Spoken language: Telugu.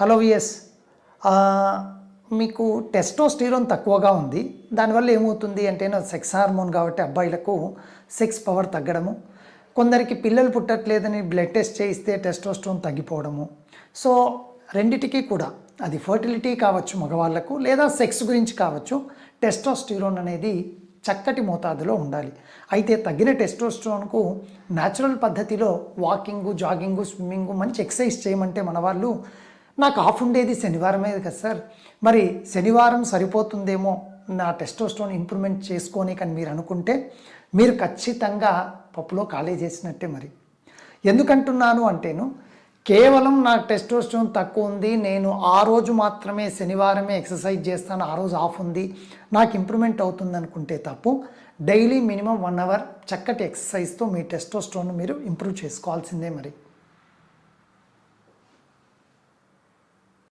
Hello VS. మీకు టెస్టోస్టిరోన్ తక్కువగా ఉంది. దానివల్ల ఏమవుతుంది అంటే సెక్స్ హార్మోన్ కాబట్టి అబ్బాయిలకు సెక్స్ పవర్ తగ్గడము. కొందరికి పిల్లలు పుట్టట్లేదని బ్లడ్ టెస్ట్ చేయిస్తే టెస్టోస్టోన్ తగ్గిపోవడము. సో రెండిటికి కూడా అది ఫర్టిలిటీ కావచ్చు మగవాళ్ళకు లేదా సెక్స్ గురించి కావచ్చు టెస్టోస్టిరోన్ అనేది చక్కటి మోతాదులో ఉండాలి. అయితే తగ్గిన టెస్టోస్టోన్కు న్యాచురల్ పద్ధతిలో వాకింగ్ జాగింగ్ స్విమ్మింగ్ మంచి ఎక్సర్సైజ్ చేయమంటే మన వాళ్ళు నాకు ఆఫ్ ఉండేది శనివారమే కదా సార్. మరి శనివారం సరిపోతుందేమో నా టెస్టోస్టోన్ ఇంప్రూవ్మెంట్ చేసుకొని కానీ మీరు అనుకుంటే మీరు ఖచ్చితంగా పప్పులో ఖాళీ చేసినట్టే మరి. ఎందుకంటున్నాను అంటేను కేవలం నా టెస్టోస్టోన్ తక్కువ ఉంది నేను ఆ రోజు మాత్రమే శనివారమే ఎక్సర్సైజ్ చేస్తాను ఆ రోజు ఆఫ్ ఉంది నాకు ఇంప్రూవ్మెంట్ అవుతుంది అనుకుంటే తప్పు డైలీ మినిమం వన్ అవర్ చక్కటి ఎక్సర్సైజ్తో మీ టెస్టోస్టోన్ మీరు ఇంప్రూవ్ చేసుకోవాల్సిందే మరి.